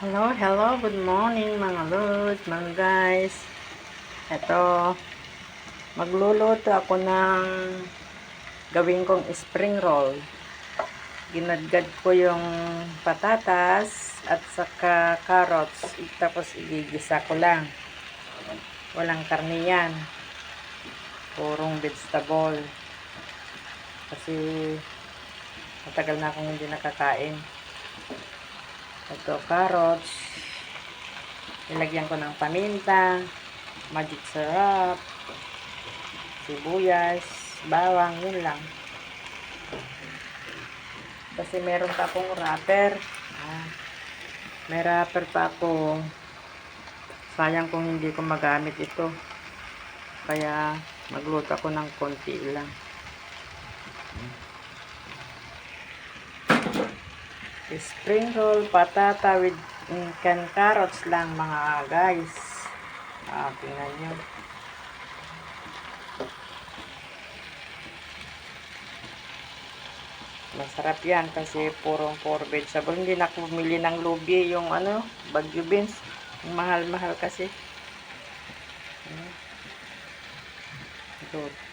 Hello, hello, good morning mga lods, mga guys. Ito, magluluto ako ng gawin kong spring roll. Ginadgad ko yung patatas at saka carrots. Tapos igigisa ko lang. Walang karne yan. Purong vegetable. Kasi matagal na akong hindi nakakain. Ito, carrots. Nilagyan ko ng paminta, magic syrup, sibuyas, bawang, yun lang. Kasi meron pa akong wrapper. Ah, may wrapper pa ako. Sayang kung hindi ko magamit ito. Kaya magluto ako ng konti lang. Spring roll, patata with can carrots lang mga guys. Ah, tingnan nyo. Masarap yan kasi purong puro vegetable. Hindi na ako bumili ng lubi yung ano, bagyo beans. Mahal-mahal kasi. Hmm. Ito,